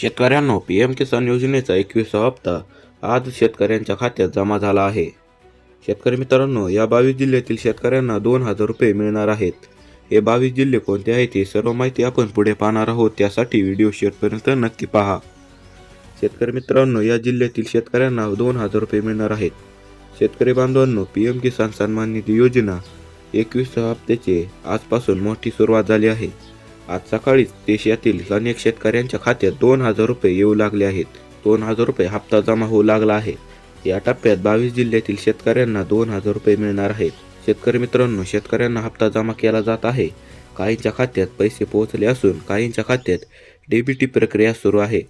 शेतकऱ्यांनो P M किसान योजनेचा एकविसावा हप्ता आज शेतकऱ्यांच्या खात्यात जमा झाला आहे. शेतकरी मित्रांनो या बावीस जिल्ह्यातील शेतकऱ्यांना दोन हजार रुपये मिळणार आहेत. हे बावीस जिल्हे कोणते आहेत ही सर्व माहिती आपण पुढे पाहणार आहोत. त्यासाठी व्हिडिओ शेवटपर्यंत नक्की पहा. शेतकरी मित्रांनो या जिल्ह्यातील शेतकऱ्यांना दोन हजार रुपये मिळणार आहेत. शेतकरी बांधवांनो पी एम किसान सन्मान निधी योजना एकवीस हप्त्याचे आजपासून मोठी सुरुवात झाली आहे. आज सकाळीच देशातील अनेक शेतकऱ्यांच्या खात्यात दोन हजार रुपये येऊ लागले आहेत. दोन हजार रुपये हप्ता जमा होऊ लागला आहे. या टप्प्यात बावीस जिल्ह्यातील शेतकऱ्यांना दोन हजार रुपये मिळणार आहेत. शेतकरी मित्रांनो शेतकऱ्यांना हप्ता जमा केला जात आहे. काहींच्या खात्यात पैसे पोहोचले असून काहींच्या खात्यात डेबिटी प्रक्रिया सुरू आहे.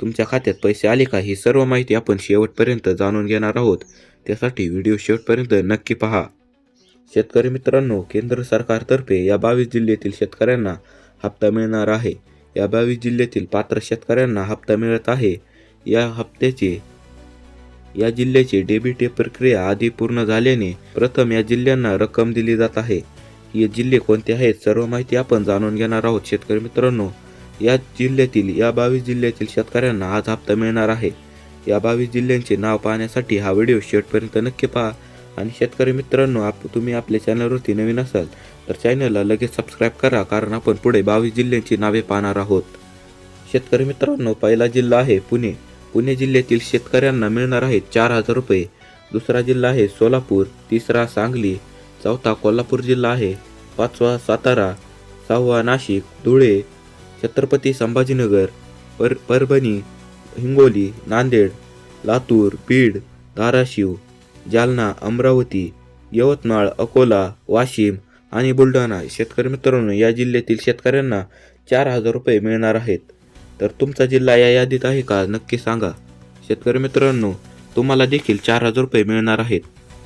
तुमच्या खात्यात पैसे आले का ही सर्व माहिती आपण शेवटपर्यंत जाणून घेणार आहोत. त्यासाठी व्हिडिओ शेवटपर्यंत नक्की पहा. शेतकरी मित्रांनो केंद्र सरकारतर्फे या बावीस जिल्ह्यातील शेतकऱ्यांना हप्ता मिळणार आहे. या बावीस जिल्ह्यातील पात्र शेतकऱ्यांना हप्ता मिळत आहे. या हप्त्याचे या जिल्ह्याची डेबिटी प्रक्रिया आधी पूर्ण झाल्याने प्रथम या जिल्ह्यांना रक्कम दिली जात आहे. हे जिल्हे कोणते आहेत सर्व माहिती आपण जाणून घेणार आहोत. शेतकरी मित्रांनो या जिल्ह्यातील या बावीस जिल्ह्यातील शेतकऱ्यांना आज हप्ता मिळणार आहे. या बावीस जिल्ह्यांचे नाव पाहण्यासाठी हा व्हिडिओ शेवटपर्यंत नक्की पहा. आणि शेतकरी मित्रांनो आप तुम्ही आपल्या चॅनलवरती नवीन असाल तर चॅनलला लगेच सबस्क्राईब करा कारण आपण पुढे बावीस जिल्ह्यांची नावे पाहणार आहोत. शेतकरी मित्रांनो पहिला जिल्हा आहे पुणे. पुणे जिल्ह्यातील शेतकऱ्यांना मिळणार आहेत चार हजार रुपये. दुसरा जिल्हा आहे सोलापूर. तिसरा सांगली. चौथा कोल्हापूर जिल्हा आहे. पाचवा सातारा. सहावा नाशिक. धुळे. छत्रपती संभाजीनगर. पर परभणी. हिंगोली. नांदेड. लातूर. बीड. धाराशिव. जालना अमरावती यवतमाळ अकोला वाशिम आणि बुलढाणा शेतकरी मित्रांनो या जिल्ह्यातील शेतकऱ्यांना चार हजार रुपये मिळणार आहेत. तर तुमचा जिल्हा या यादीत आहे का? नक्की सांगा. शेतकरी मित्रांनो तुम्हाला देखील चार हजार रुपये मिळणार आहेत.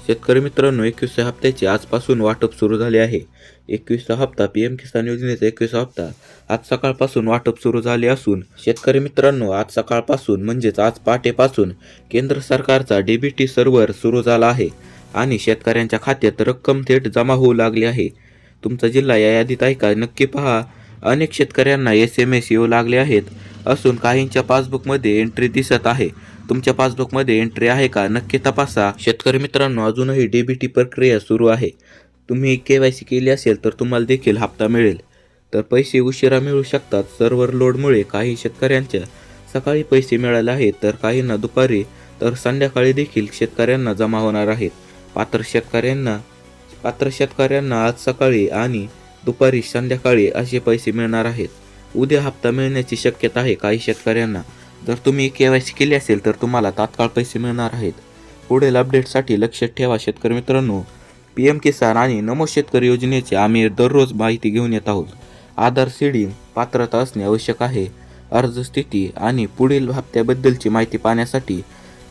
शेतकरी मित्रांनो एकवीसच्या हप्त्याचे आजपासून वाटप सुरू झाले आहे. एकवीसचा हप्ता पी एम किसान योजनेचा एकवीसचा हप्ता आज सकाळपासून वाटप सुरू झाले असून शेतकरी मित्रांनो आज सकाळपासून म्हणजेच आज पहाटेपासून केंद्र सरकारचा डीबीटी सर्व्हर सुरू झाला आहे आणि शेतकऱ्यांच्या खात्यात रक्कम थेट जमा होऊ लागली आहे. तुमचा जिल्हा या यादीत आहे का? नक्की पहा. अनेक शेतकऱ्यांना एस एम एस येऊ लागले आहेत असून काहींच्या पासबुकमध्ये एंट्री दिसत आहे. तुमच्या पासबुकमध्ये एंट्री आहे का? नक्की तपासा. शेतकरी मित्रांनो अजूनही डीबीटी प्रक्रिया सुरू आहे. तुम्ही के वाय सी केली असेल तर तुम्हाला देखील हप्ता मिळेल. तर पैसे उशिरा मिळू शकतात. सर्व्हर लोडमुळे काही शेतकऱ्यांच्या सकाळी पैसे मिळाले आहेत तर काहींना दुपारी तर संध्याकाळी देखील शेतकऱ्यांना जमा होणार आहेत. पात्र शेतकऱ्यांना पात्र शेतकऱ्यांना आज सकाळी आणि दुपारी संध्याकाळी असे पैसे मिळणार आहेत. उद्या हप्ता मिळण्याची शक्यता आहे काही शेतकऱ्यांना. जर तुम्ही के वाय सी केली असेल तर तुम्हाला तात्काळ पैसे मिळणार आहेत. पुढील अपडेटसाठी लक्षात ठेवा शेतकरी मित्रांनो. पी एम किसान आणि नमो शेतकरी योजनेची आम्ही दररोज माहिती घेऊन येत आहोत. आधार सीडी पात्रता असणे आवश्यक आहे. अर्ज स्थिती आणि पुढील हप्त्याबद्दलची माहिती पाहण्यासाठी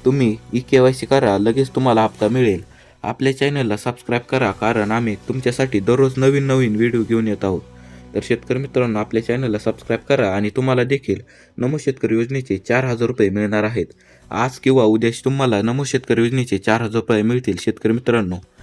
तुम्ही ई के वाय सी करा लगेच तुम्हाला हप्ता मिळेल. आपल्या चॅनलला सबस्क्राईब करा कारण आम्ही तुमच्यासाठी दररोज नवीन नवीन व्हिडिओ घेऊन येत आहोत. तर शेतकरी मित्रांनो आपल्या चॅनलला सबस्क्राईब करा आणि तुम्हाला देखील नमो शेतकरी योजनेचे चार हजार रुपये मिळणार आहेत. आज किंवा उद्या तुम्हाला नमो शेतकरी योजनेचे चार हजार रुपये मिळतील शेतकरी मित्रांनो.